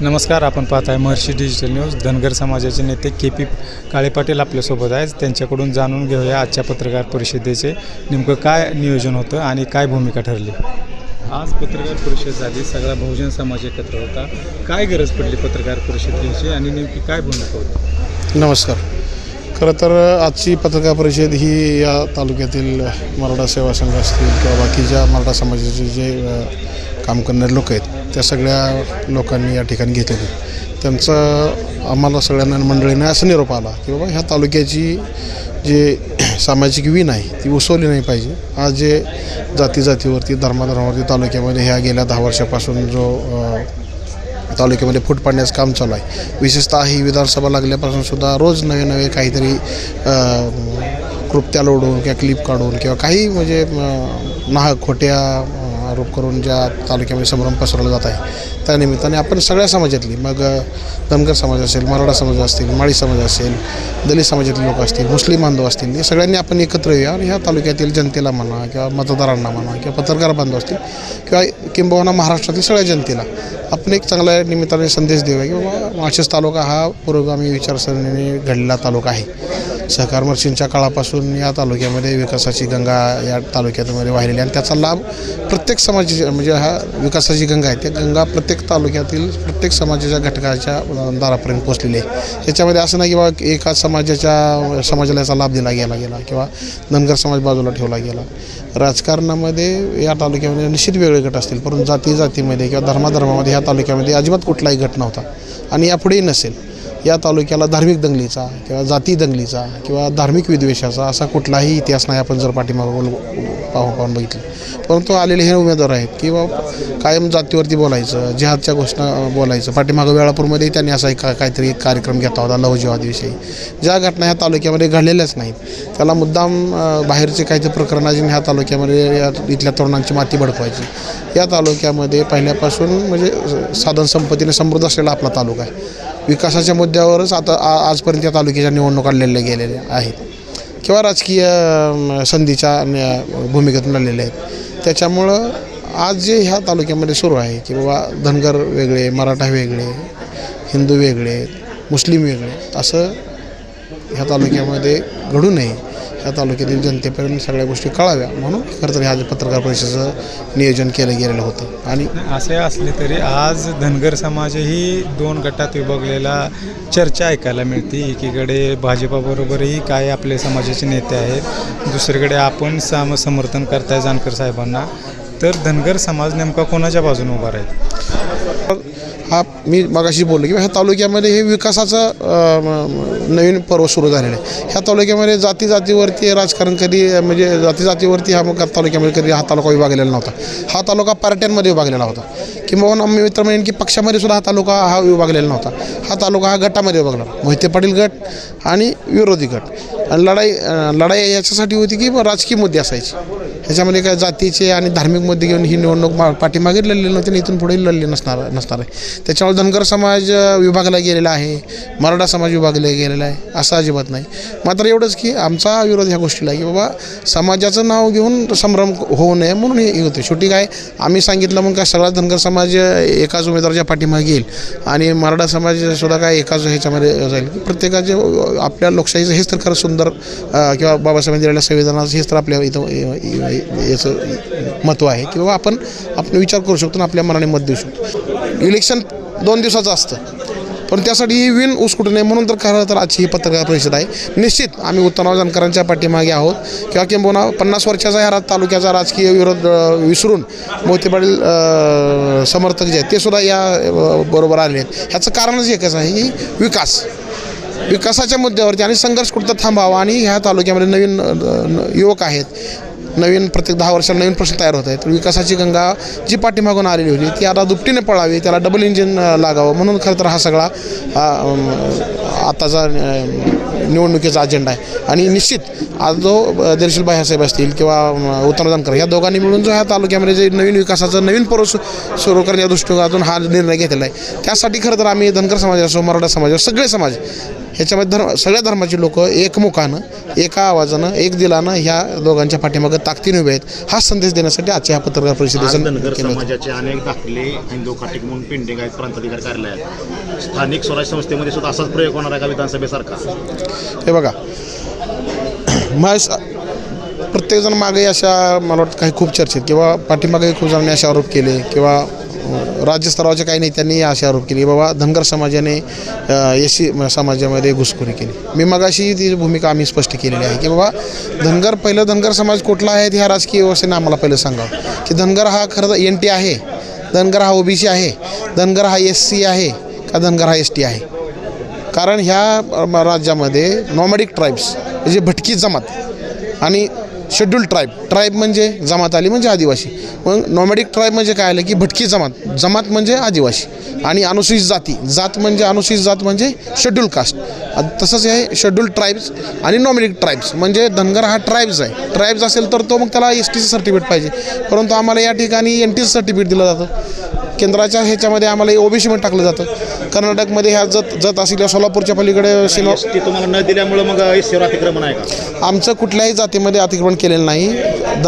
नमस्कार आपण पाहत आहे महर्षी डिजिटल न्यूज धनगर समाजाचे नेते के पी काळे पाटील आपल्यासोबत आहेत. त्यांच्याकडून जाणून घेऊया आजच्या पत्रकार परिषदेचे नेमकं काय नियोजन होतं आणि काय भूमिका ठरली? आज पत्रकार परिषद झाली. सगळा बहुजन समाज एकत्र होता. काय गरज पडली पत्रकार परिषद घ्यायची आणि नेमकी काय भूमिका होती? नमस्कार. खरं तर आजची पत्रकार परिषद ही या तालुक्यातील मराठा सेवा संघ असतील किंवा बाकीच्या मराठा समाजाचे जे काम करणारे लोक आहेत त्या सगळ्या लोकांनी या ठिकाणी घेतलेली. त्यांचं आम्हाला सगळ्यांना मंडळीने असं निरोप आला की बाबा ह्या तालुक्याची जे सामाजिक वीण आहे ती उसवली नाही पाहिजे. आज जे जाती जातीवरती धर्माधर्मावरती तालुक्यामध्ये ह्या गेल्या दहा वर्षापासून जो तालुक्यामध्ये फूट पाडण्याचं काम चालू आहे. विशेषतः ही विधानसभा लागल्यापासून सुद्धा रोज नवे नवे काहीतरी अ, कृत्या लोडून किंवा क्लिप काढून किंवा काही म्हणजे नाहक खोट्या आरोप करून ज्या तालुक्यामध्ये संभ्रम पसरवला जात आहे. त्यानिमित्ताने आपण सगळ्या समाजातली मग धनगर समाज असेल मराठा समाज असतील माळी समाज असेल दलित समाजातले लोक असतील मुस्लिम बांधव असतील हे सगळ्यांनी आपण एकत्र येऊया आणि ह्या तालुक्यातील जनतेला म्हणा किंवा मतदारांना म्हणा किंवा पत्रकार बांधव असतील किंवा किंबहुना महाराष्ट्रातील सगळ्या जनतेला आपण एक चांगल्या निमित्ताने संदेश देऊया की बाबा माळशेज तालुका हा पुरोगामी विचारसरणीने घडलेला तालुका आहे. सहकार मर्चींच्या काळापासून या तालुक्यामध्ये विकासाची गंगा या तालुक्यामध्ये वाहिलेली आणि त्याचा लाभ प्रत्येक समाजाची म्हणजे हा विकासाची गंगा आहे त्या गंगा प्रत्येक तालुक्यातील प्रत्येक समाजाच्या घटकाच्या दारापर्यंत पोचलेली आहे. त्याच्यामध्ये असं नाही की बाबा एका समाजाच्या समाजाला याचा लाभ दिला गेला गेला किंवा धनगर समाज बाजूला ठेवला गेला. राजकारणामध्ये या तालुक्यामध्ये निश्चित वेगळे गट असतील परंतु जाती जातीमध्ये किंवा धर्माधर्मामध्ये या तालुक्यामध्ये अजिबात कुठलाही गट नव्हता. आणि यापुढेही नसेल. या तालुक्याला धार्मिक दंगलीचा किंवा जाती दंगलीचा किंवा धार्मिक विद्वेषाचा असा कुठलाही इतिहास नाही आपण जर पाठीमागं पाहू पाहून बघितलं. परंतु आलेले हे उमेदवार आहेत की कायम जातीवरती बोलायचं जिहादच्या घोषणा बोलायचं. पाठीमागं वेळापूरमध्ये त्यांनी असा एक काहीतरी एक कार्यक्रम घेतला होता लवजिवादविषयी. ज्या घटना ह्या तालुक्यामध्ये घडलेल्याच नाहीत. त्याला मुद्दाम बाहेरचे काहीतरी प्रकरण अजून ह्या तालुक्यामध्ये या इथल्या तरुणांची माती भडकवायची. या तालुक्यामध्ये पहिल्यापासून म्हणजे साधन संपत्तीने समृद्ध असलेला आपला तालुका आहे. विकासाच्या मुद्द्यावरच आता आ- आजपर्यंत या तालुक्याच्या निवडणुका लढल्या गेलेल्या आहेत. किंवा राजकीय संधीच्या भूमिकेतून लढलेल्या आहेत. त्याच्यामुळं आज जे ह्या तालुक्यामध्ये सुरू आहे की बाबा धनगर वेगळे मराठा वेगळे हिंदू वेगळे मुस्लिम वेगळे असं ह्या तालुक्यामध्ये घडू नये. ह्या तालुक्यातील जनतेपर्यंत सगळ्या गोष्टी कळाव्या. म्हणून खरं तर ह्या पत्रकार परिषदेचं नियोजन केलं गेलेलं होतं. आणि असे असले तरी आज धनगर समाजही दोन गटात विभागलेला चर्चा ऐकायला मिळते. एकीकडे भाजपाबरोबरही काय आपले समाजाचे नेते आहेत. दुसरीकडे आपण साम समर्थन करताय जानकर साहेबांना. तर धनगर समाज नेमका कोणाच्या बाजूने उभा राहील? हा मी मगाशी बोललो की ह्या तालुक्यामध्ये हे विकासाचं नवीन पर्व सुरू झालेलं आहे. ह्या तालुक्यामध्ये जाती जातीवरती राजकारण कधी म्हणजे जाती जातीवरती हा मग तालुक्यामध्ये कधी हा तालुका विभागलेला नव्हता. हा तालुका पार्ट्यांमध्ये विभागलेला होता. किंवा मी मित्र म्हणेन की पक्षामध्ये सुद्धा हा तालुका हा विभागलेला नव्हता. हा तालुका हा गटामध्ये विभागला. मोहिते पाटील गट आणि विरोधी गट. आणि लढाई लढाई याच्यासाठी होती की राजकीय मुद्दे असायचे. ह्याच्यामध्ये काय जातीचे आणि धार्मिक मुद्दे घेऊन ही निवडणूक मा पाठीमागे लढली नव्हती आणि इथून पुढे लढली नसणार नसणार आहे. त्याच्यावर धनगर समाज विभागला गेलेला आहे. मराठा समाज विभागला गेलेला आहे. असं अजिबात नाही. मात्र एवढंच की आमचा विरोध ह्या गोष्टीला आहे की बाबा समाजाचं नाव घेऊन संभ्रम होऊ नये म्हणून हे होते. शेवटी काय आम्ही सांगितलं मग काय सगळा धनगर समाज एकाच उमेदवाराच्या पाठीमागे येईल. आणि मराठा समाज सुद्धा काय एकाच ह्याच्यामध्ये जाईल. प्रत्येकाचे आपल्या लोकशाहीचं हेच तर खरं सुंदर किंवा बाबासाहेबांनी दिलेल्या संविधानाचं हेच तर आपल्या इथं याचं महत्त्व आहे की बाबा आपण आपण विचार करू शकतो आणि आपल्या मनाने मत देऊ शकतो. इलेक्शन दोन दिवसाचं असतं. पण त्यासाठी ही विन उसकुटू नये म्हणून तर खरं तर आजची ही पत्रकार परिषद आहे. निश्चित आम्ही उत्तमराव जानकरांच्या पाठीमागे आहोत. किंवा किंबहुना पन्नास वर्षाचा ह्या तालुक्याचा राजकीय विरोध विसरून मोहिते पाटील समर्थक जे आहेत ते सुद्धा या बरोबर आले आहेत. ह्याचं कारणच एकच आहे की विकास. विकासाच्या मुद्द्यावरती आणि संघर्ष कुठं थांबावा आणि ह्या तालुक्यामध्ये नवीन युवक आहेत नवीन प्रत्येक दहा वर्षाला नवीन प्रश्न तयार होत आहेत. विकासाची गंगा जी पाठीमागून आलेली होती ती आता दुपटीने पळावी त्याला डबल इंजिन लागावं. म्हणून खरं तर हा सगळा आताचा निवडणुकीचा अजेंडा आहे. आणि निश्चित आज जो दर्शील साहेब असतील किंवा उत्तम जानकर या दोघांनी मिळून जो ह्या तालुक्यामध्ये जे नवीन विकासाचं नवीन पर्व सुरू करण्याच्या दृष्टिकोनातून हा निर्णय घेतलेला आहे. त्यासाठी खरं तर आम्ही धनगर समाज असो मराठा समाज असो सगळे समाज ह्याच्यामध्ये धर्म सगळ्या धर्माची लोक एकमुखानं एका आवाजानं एक दिलानं ह्या दोघांच्या पाठीमागं ताकदीने उभे आहेत. हा संदेश देण्यासाठी आजच्या ह्या पत्रकार परिषदेचं. समाजाचे अनेक दाखले हिंदू खाटिक म्हणून पेंडिंग आहेत प्रांताधिकारी कार्यालयात स्थानिक स्वराज्य संस्थेमध्ये सुद्धा असाच प्रयोग होणार आहे का विधानसभेसारखा? हे बघा. मग प्रत्येकजण मागे अशा मला वाटतं काही खूप चर्चेत किंवा पाठीमागे खूप जणांनी असे आरोप केले किंवा अं, राज्यस्तरावरच्या काही नेत्यांनी असे आरोप केले बाबा धनगर समाजाने एस सी समाजामध्ये घुसखोरी केली. मी मगाशी ती भूमिका आम्ही स्पष्ट केलेली आहे की बाबा धनगर पहिलं धनगर समाज कुठला आहे ह्या राजकीय व्यवस्थेने आम्हाला पहिलं सांगावं. की धनगर हा खरं एन टी आहे धनगर हा ओबीसी आहे धनगर हा एस सी आहे का धनगर हा एस टी आहे? कारण ह्या राज्यामध्ये नॉमॅडिक ट्राईब्स म्हणजे भटकी जमात आणि शेड्यूल ट्राईब ट्राईब म्हणजे जमात आली म्हणजे आदिवासी. मग नॉमॅडिक ट्राईब म्हणजे काय आलं की भटकी जमात जमात म्हणजे आदिवासी. आणि अनुसूचित जाती जात म्हणजे अनुसूचित जात म्हणजे शेड्यूल कास्ट तसंच हे शेड्यूल ट्राईब्स आणि नॉमॅडिक ट्राईब्स म्हणजे धनगर हा ट्राईब्स आहे. ट्राईब्स असेल तर तो मग त्याला एस टीचं सर्टिफिकेट पाहिजे. परंतु आम्हाला या ठिकाणी एन टीचं सर्टिफिकेट दिलं जातं. केंद्राच्या ह्याच्यामध्ये आम्हाला ओबीसीमध्ये टाकलं जातं. कर्नाटकमध्ये ह्या जत जत असतील या सोलापूरच्या पलीकडे टी तुम्हाला न दिल्यामुळे मग अतिक्रमण आहे का? आमचं कुठल्याही जातीमध्ये अतिक्रमण केलेलं नाही. द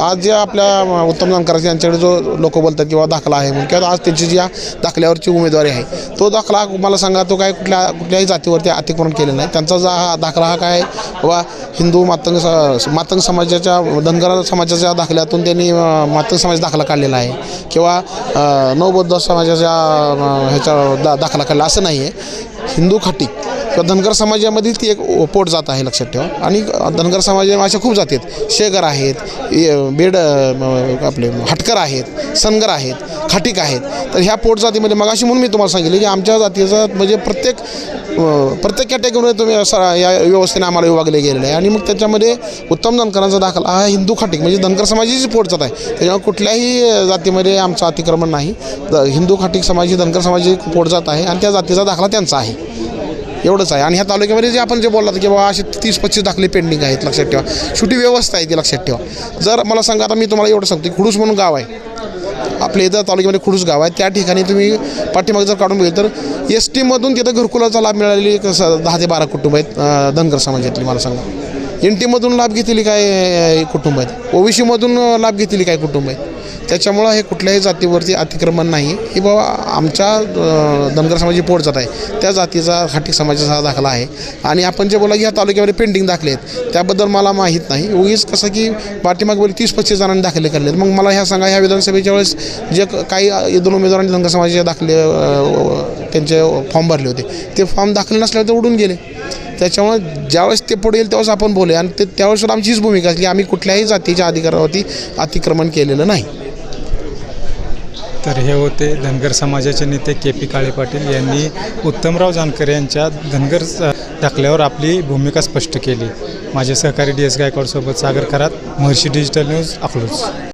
आज जे आपल्या उत्तम जानकर यांच्याकडे जो लोक बोलतात किंवा दाखला आहे म्हणून किंवा आज त्यांची जी या दाखल्यावरची उमेदवारी आहे तो दाखला मला सांगा तो काय कुठल्या कुठल्याही जातीवरती अतिक्रमण केलेलं नाही. त्यांचा जा हा दाखला हा काय बाबा हिंदू मातंग स- मातंग समाजाच्या धनगर समाजाच्या दाखल्यातून त्यांनी मातंग समाज दाखला काढलेला आहे. किंवा नवबौद्ध समाजाच्या ह्याच्या दा दाखला काढला असं नाही आहे. हिंदू खाटी किंवा धनगर समाजामधील ती एक पोट जात आहे लक्षात ठेवा. आणि धनगर समाजामध्ये अशा खूप जाती आहेत. शेगर आहेत बेड आपले हटकर आहेत सनगर आहेत खाटीक आहेत. तर ह्या पोट जातीमध्ये मग अशी म्हणून मी तुम्हाला सांगितले की आमच्या जातीचा म्हणजे प्रत्येक प्रत्येक कॅटेगरीमध्ये तुम्ही असा या व्यवस्थेने आम्हाला विभागले गेलेले आहे. आणि मग त्याच्यामध्ये उत्तम धनकरांचा दाखला हा हिंदू खाटीक म्हणजे धनगर समाजाची पोट जात आहे. त्याच्यामुळे कुठल्याही जातीमध्ये आमचं अतिक्रमण नाही. हिंदू खाटीक समाज ही धनगर समाजाची पोट जात आहे आणि त्या जातीचा दाखला त्यांचा आहे. एवढंच आहे. आणि ह्या तालुक्यामध्ये जे आपण जे बोललात की बाबा असे तीस पस्तीस दाखले पेंडिंग आहेत लक्षात ठेवा. शेवटी व्यवस्था आहे ती लक्षात ठेवा. जर मला सांगा आता मी तुम्हाला एवढं सांगतो खुडूस म्हणून गाव आहे. आपल्या इथं तालुक्यामध्ये खुडूस गाव आहे. त्या ठिकाणी तुम्ही पाठीमागे जर काढून बघितलं तर एस टीमधून तिथं घरकुलाचा लाभ मिळालेली कसं दहा ते बारा कुटुंब आहेत धनगर समाजातली मला सांगा. एन टीमधून लाभ घेतलेली काय कुटुंब आहेत? ओबीसीमधून लाभ घेतलेली काय कुटुंब आहेत? त्याच्यामुळं हे कुठल्याही जातीवरती अतिक्रमण नाही. ही बाबा आमच्या धनगर समाजाची पोट जात आहे. त्या जातीचा खाटी समाजाचा हा दाखला आहे. आणि आपण जे बोला की ह्या तालुक्यामध्ये पेंडिंग दाखले आहेत. त्याबद्दल मला माहीत नाही. उगीच कसं की पाठीमागे तीस पस्तीस जणांनी दाखले केले मग मला ह्या सांगा ह्या विधानसभेच्या वेळेस जे काही दोन उमेदवारांनी धनगर समाजाचे दाखले त्यांचे फॉर्म भरले होते. ते फॉर्म दाखले नसल्यावर ते उडून गेले. त्याच्यामुळे ज्यावेळेस ते पुढे येईल त्यावेळेस आपण बोलूया. आणि ते त्यावेळेस आमची हीच भूमिका असली आम्ही कुठल्याही जातीच्या अधिकारावरती अतिक्रमण केलेलं नाही. तर हे होते धनगर समाजाचे नेते के पी काळे पाटील यांनी उत्तमराव जानकर यांच्या धनगर दाखल्यावर आपली भूमिका स्पष्ट केली. माझे सहकारी डी एस गायकवाडसोबत सागर करात महर्षी डिजिटल न्यूज अकलूज.